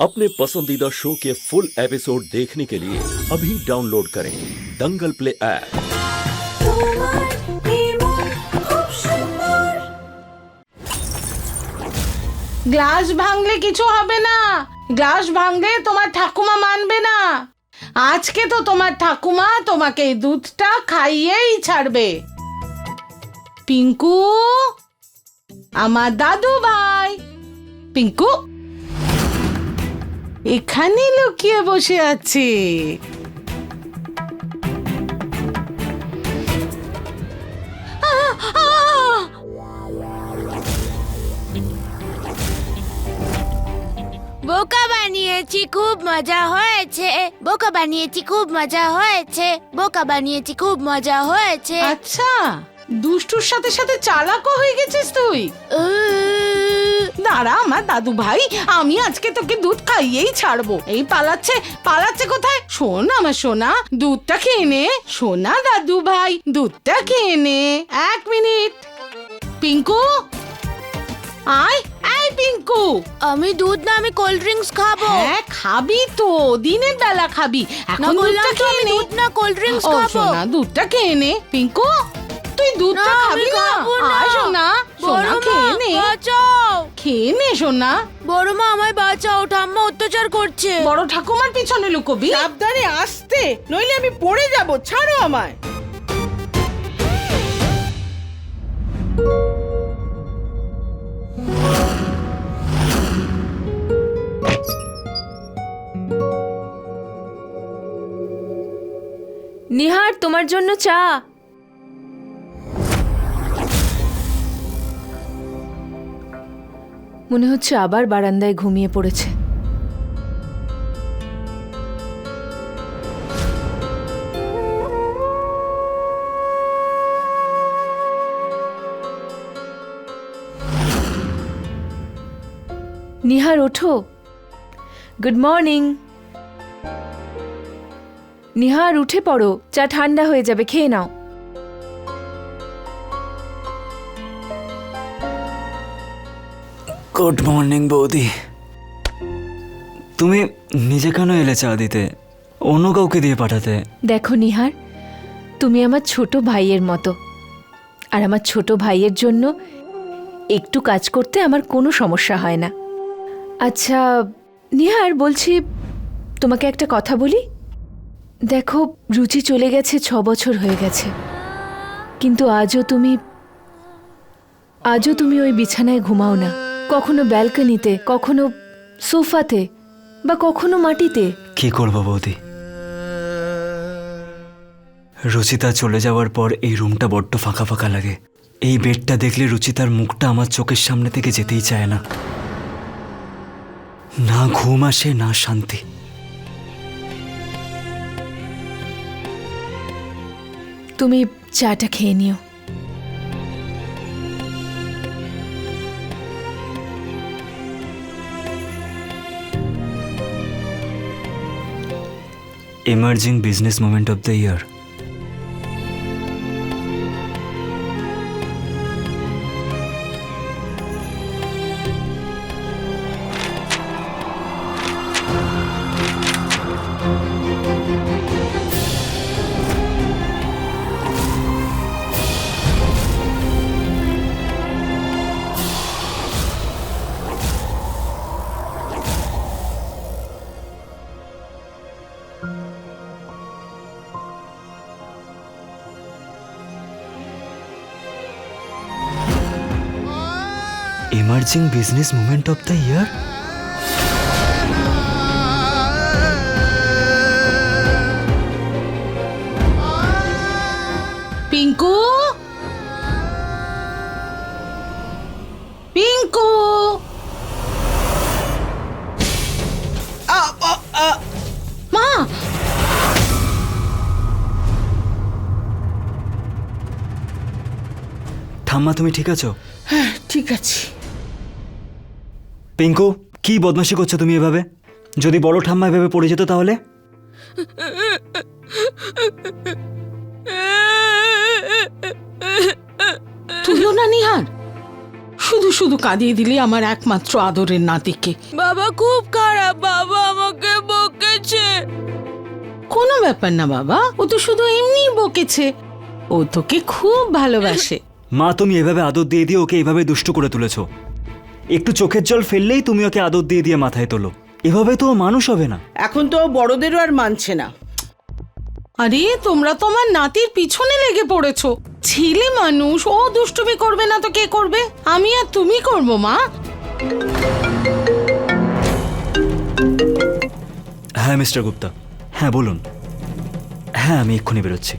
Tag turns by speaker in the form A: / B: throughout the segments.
A: अपने पसंदीदा शो के फुल एपिसोड देखने के लिए अभी डाउनलोड करें दंगल प्ले ऐप
B: তোমার নির্মল খুব সুন্দর
C: গ্লাস ভাঙলে কিছু হবে না গ্লাস ভাঙলে তোমার ঠাকুমা মানবে না আজকে তো তোমার ঠাকুমা তোমাকে এই দুধটা খাইয়েই ছাড়বে পিঙ্কু আমার দাদু ভাই পিঙ্কু এখানে লুকিয়ে বসে আছে!
D: বোকা বানিয়েছি খুব মজা হয়েছে। বোকা বানিয়েছি খুব মজা হয়েছে। বোকা বানিয়েছি খুব মজা হয়েছে।
C: আচ্ছা দুষ্টুর সাথে সাথে চালাকও হয়ে গেছিস তুই। দাঁড়া আমার দাদু ভাই আমি আজকে তোকে দুধ খাইয়েই ছাড়বো। এই পালাচ্ছে পালাচ্ছে কোথায়? শোন আমার সোনা দুধটা খেয়ে নে। সোনা দাদু ভাই দুধটা খেয়ে নে। এক মিনিট। পিঙ্কু? আয় এই পিঙ্কু।
D: আমি দুধ না আমি কোল্ড ড্রিঙ্কস খাব।
C: হ্যাঁ খাবি তো দিনের বেলা খাবি। এখন দুধটা খেয়ে নে।
D: দুধ না কোল্ড ড্রিঙ্কস খাব?
C: সোনা দুধটা খেয়ে নে। পিঙ্কু তুই দুধটা খাব না। আয় সোনা। সোনা খেয়ে নে।
D: বাঁচাও।
C: খেয়ে নে সোনা।
D: বড় মা আমায় বাঁচাও ঠাম্মা অত্যাচার করছে।
C: বড় ঠাকুমার পিছনে লুকোবি।
E: সাবধানে আসতে নইলে আমি পড়ে যাব ছাড়ো আমায়।
F: নিহার তোমার জন্য চা। মনে হচ্ছে আবার বারান্দায় ঘুমিয়ে পড়েছে। নিহার, ওঠো। গুড মর্নিং নিহার, উঠে পড়ো। চা ঠান্ডা হয়ে যাবে, খেয়ে নাও।
G: গুড মর্নিং বৌদি তুমি নিজে কেন এলে চা দিতে? অন্য কাউকে দিয়ে পাঠাতে?
F: দেখো, নিহার, তুমি আমার ছোট ভাইয়ের মতো। আর আমার ছোট ভাইয়ের জন্য একটু কাজ করতে আমার কোনো সমস্যা হয় না। আচ্ছা নিহার, বলছি, তোমাকে একটা কথা বলি? দেখো, রুচি চলে গেছে, ছ বছর হয়ে গেছে। কিন্তু আজও তুমি আজও তুমি ওই বিছানায় ঘুমাও না। কখনো ব্যালকনিতে কখনো সোফাতে বা কখনো মাটিতে।
G: কি করব বৌদি? রুচিতা চলে যাওয়ার পর এই রুমটা বড্ড ফাঁকা ফাঁকা লাগে। এই বেডটা দেখলে রুচিতার মুখটা আমার চোখের সামনে থেকে যেতেই চায় না। না ঘুম আসে না শান্তি।
F: তুমি চাটা খেয়ে নিও।
G: Emerging business moment of the year emerging business moment
C: of the
E: year Pinku Pinku
C: মা
G: ঠাম্মা তুমি ঠিক আছো?
C: হ্যাঁ ঠিক আছে।
G: পিঙ্কু কি বদমাশি করছ তুমি এভাবে? যদি বড় ঠাম্মা এভাবে পড়ে যেত তাহলে?
C: না নিহার। শুধু শুধু কাঁদিয়ে দিলি আমার একমাত্র আদরের নাতিকে।
D: বাবা খুব খারাপ বাবা আমাকে বকেছে।
C: কোনো ব্যাপার না বাবা ও তো শুধু এমনি বকেছে। ও তোকে খুব ভালোবাসে।
G: মা তুমি এভাবে আদর দিয়ে দিয়ে ওকে এভাবে দুষ্ট করে তুলেছো। একটু চোখের জল ফেললেই তুমি ওকে আদর দিয়ে দিয়ে মাথায় তোলো। এভাবে তো ও মানুষ হবে না।
E: এখন তো ও বড়দেরও আর মানছে না।
C: আরে তোমরা তো আমার নাতির পিছনে লেগে পড়েছো। ছেলে মানুষ ও দুষ্টুমি করবে না তো কে করবে? আমি আর তুমি করব মা?
G: হ্যাঁ মিস্টার গুপ্তা। হ্যাঁ বলুন। হ্যাঁ আমি এক্ষুনি বেরোচ্ছি।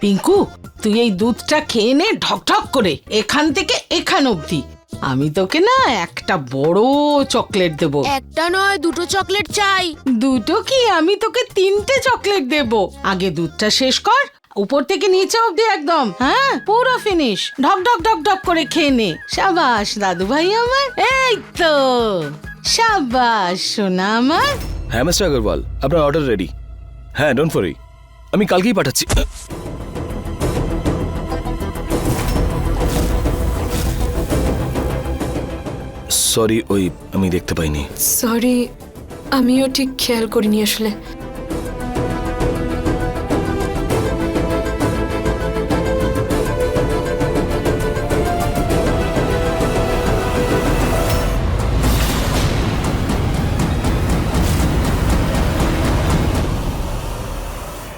C: পিঙ্কু তুই এই দুধটা খেয়ে নে ঢকঢক করে এখান থেকে এখান অবধি। আমি তোকে না একটা বড় চকলেট দেব।
D: একটা নয় দুটো চকলেট চাই।
C: দুটো কি? আমি তোকে তিনটে চকলেট দেব। আগে দুধটা শেষ কর উপর থেকে নিচে অবধি একদম হ্যাঁ? পুরো ফিনিশ ঢক ঢক ঢক ঢক করে খেয়ে নে। সাবাস দাদু ভাই আমার। এই তো। সাবাস সোনা আমার।
H: হ্যাঁ মিস্টার আগরওয়াল আপনার অর্ডার রেডি হ্যাঁ ডোন্ট ফরি আমি কালকেই পাঠাচ্ছি। সরি ওই আমি দেখতে পাইনি।
I: সরি আমিও ঠিক খেয়াল করিনি আসলে।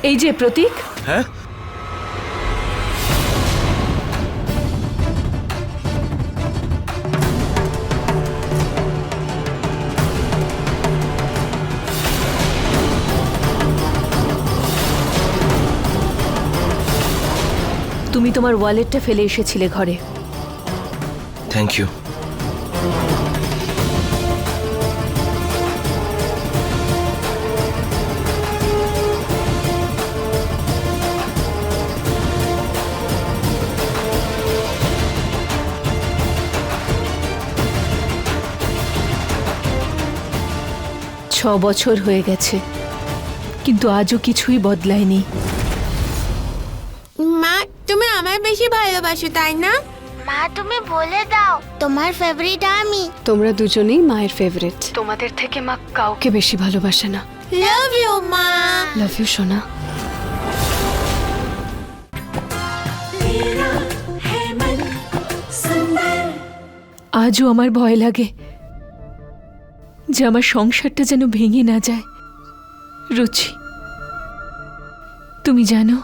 F: এই যে প্রতীক।
H: হ্যাঁ?
F: তুমি তোমার ওয়ালেটটা ফেলে এসেছিলে ঘরে।
H: থ্যাংক ইউ
F: ছ বছর হয়ে গেছে কিন্তু আজও কিছুই বদলায়নি।
D: আমায় বেশি ভালোবাসো তাই না? মা তুমি বলে দাও তোমার ফেভারিট আমি।
I: তোমরা দুজনেই মায়ের ফেভারিট তোমাদের থেকে মা কাউকে বেশি ভালোবাসে না।
D: লাভ ইউ মা।
I: লাভ ইউ সোনা।
F: আজও আমার ভয় লাগে যে আমার সংসারটা যেন ভেঙে না যায়। রুচি তুমি জানো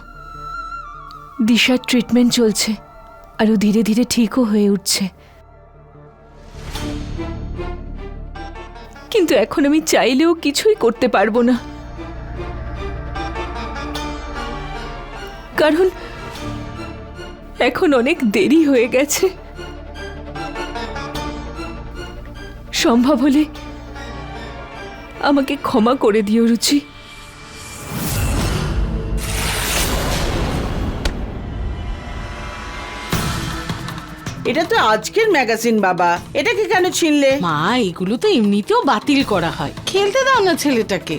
F: দিশার ট্রিটমেন্ট চলছে আর ও ধীরে ধীরে ঠিকও হয়ে উঠছে। কিন্তু এখন আমি চাইলেও কিছুই করতে পারব না। কারণ এখন অনেক দেরি হয়ে গেছে। সম্ভব হলে আমাকে ক্ষমা করে দিও, রুচি।
E: এটা তো আজকের ম্যাগাজিন বাবা। এটাকে কেন ছিনলে?
C: মা এগুলো তো এমনিতেও বাতিল করা হয়। খেলতে দাও না ছেলেটাকে।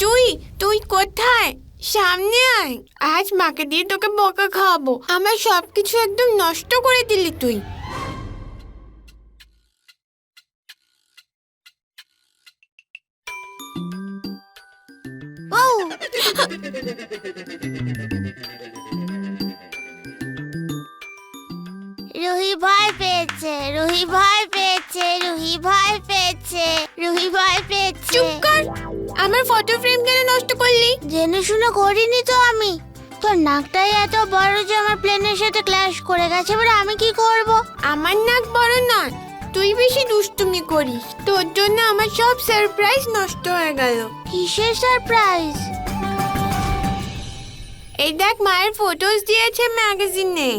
D: তুই তুই কোথায়? সামনে আয়। আজ মাকে দিয়ে তোকে বকা খাওয়াবো। আমার সবকিছু একদম নষ্ট করে দিলি তুই। রুহি ভয় পেয়েছে রুহি ভয় পেয়েছে রুহি ভয় পেয়েছে রুহি ভয় পেয়েছে। চুপ কর আমার ফটো ফ্রেম কেন নষ্ট করলি? জেনে শুনে করিনি তো আমি। তোর নাকটাই এত বড় যে আমার প্লেনের সাথে ক্ল্যাশ করে গেছে এবার আমি কি করব? আমার নাক বড় নয় তুই বেশি দুষ্টুমি করিস। তোর জন্য আমার সব সারপ্রাইজ নষ্ট হয়ে গেল। কিসের সারপ্রাইজ এই দেখ মায়ের ফটোজ দিয়েছে ম্যাগাজিনে